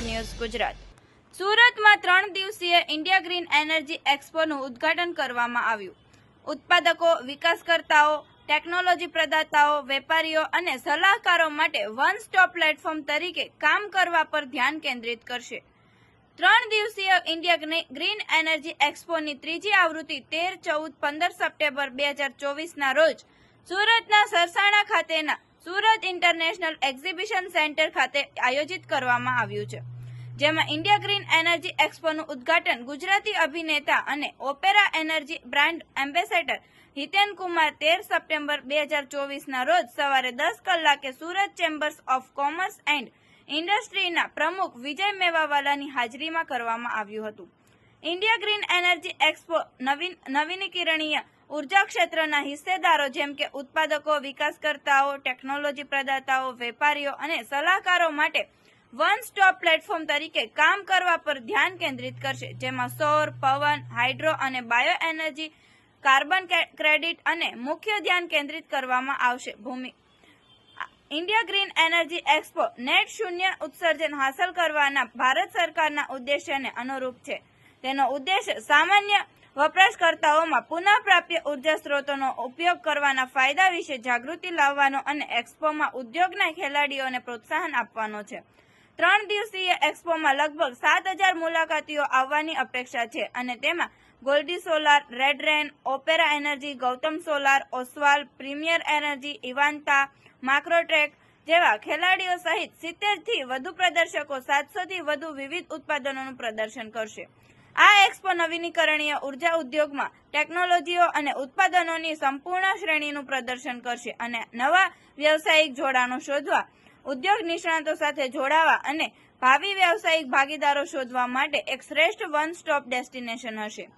News Gujarat. સુરતમાં ત્રણ દિવસીય ઇન્ડિયા ગ્રીન એનર્જી એક્સપોનું ઉદ્ઘાટન કરવામાં આવ્યું. ઉત્પાદકો, વિકાસકર્તાઓ, ટેકનોલોજી પ્રદાતાઓ, વેપારીઓ અને સલાહકારો માટે વન સ્ટોપ પ્લેટફોર્મ તરીકે કામ કરવા પર ધ્યાન કેન્દ્રિત કરશે. ત્રણ દિવસીય ઇન્ડિયા ગ્રીન એનર્જી એક્સપોની ત્રીજી આવૃત્તિ તેર ચૌદ પંદર સપ્ટેમ્બર બે હજાર ચોવીસના રોજ સુરતના સરસાણા ખાતેના સુરત ઇન્ટરનેશનલ એક્ઝિબિશન સેન્ટર ખાતે આયોજિત કરવામાં આવ્યું છે. જેમાં ઇન્ડિયા ગ્રીન એનર્જી એક્સપોનું ઉદ્ઘાટન ગુજરાતી અભિનેતા અને Opera energy brand ambassador Hiten Kumar તેર સપ્ટેમ્બર બે હજાર ચોવીસના રોજ સવારે દસ કલાકે Surat chambers of commerce and ઇન્ડસ્ટ્રીના પ્રમુખ વિજય મેવાવાલાની હાજરીમાં કરવામાં આવ્યું હતું. ઇન્ડિયા ગ્રીન એનર્જી એક્સપો નવીન નવીનીકરણીય ઊર્જા ક્ષેત્રના હિસ્સેદારો જેમ કે ઉત્પાદકો, વિકાસકર્તાઓ, ટેકનોલોજી પ્રદાતાઓ, વેપારીઓ અને સલાહકારો માટે વન સ્ટોપ પ્લેટફોર્મ તરીકે કામ કરવા પર ધ્યાન કેન્દ્રિત કરશે, જેમાં સૌર, પવન, હાઇડ્રો અને બાયો એનર્જી કાર્બન ક્રેડિટ અને મુખ્ય ધ્યાન કેન્દ્રિત કરવામાં આવશે. ભૂમિ, India green energy expo net શૂન્ય ઉત્સર્જન હાંસલ કરવાના ભારત સરકારના ઉદ્દેશ્યને અનુરૂપ છે. તેનો ઉદ્દેશ સામાન્ય વપરાશકર્તાઓમાં પુનઃપ્રાપ્ય ઊર્જા સ્ત્રોતોનો ઉપયોગ કરવાના ફાયદા વિશે જાગૃતિ લાવવાનો અને એક્સપોમાં ઉદ્યોગના ખેલાડીઓને પ્રોત્સાહન આપવાનો છે. ત્રણ દિવસીય એક્સપોમાં લગભગ સાત હજાર મુલાકાતીઓ આવવાની અપેક્ષા છે અને તેમાં Goldi solar, red ren, Opera energy, Gautam solar, Oswal, premier energy ઇવાન્તા માક્રોટ્રેક જેવા ખેલાડીઓ સહિત સિત્તેરથી વધુ પ્રદર્શકો સાતસો થી વધુ વિવિધ ઉત્પાદનોનું પ્રદર્શન કરશે. આ એક્સપો નવીનીકરણીય ઊર્જા ઉદ્યોગમાં ટેકનોલોજીઓ અને ઉત્પાદનોની સંપૂર્ણ શ્રેણીનું પ્રદર્શન કરશે અને નવા વ્યવસાયિક જોડાણો શોધવા, ઉદ્યોગ નિષ્ણાતો સાથે જોડાવા અને ભાવિ વ્યવસાયિક ભાગીદારો શોધવા માટે એક શ્રેષ્ઠ વન સ્ટોપ ડેસ્ટિનેશન હશે.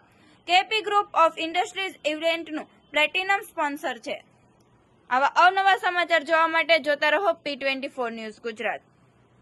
કેપી ગ્રુપ ઓફ ઇન્ડસ્ટ્રીઝ ઇવેન્ટનું પ્લેટિનમ સ્પોન્સર છે. આવા અવનવા સમાચાર જોવા માટે જોતા રહો P twenty four news Gujarat.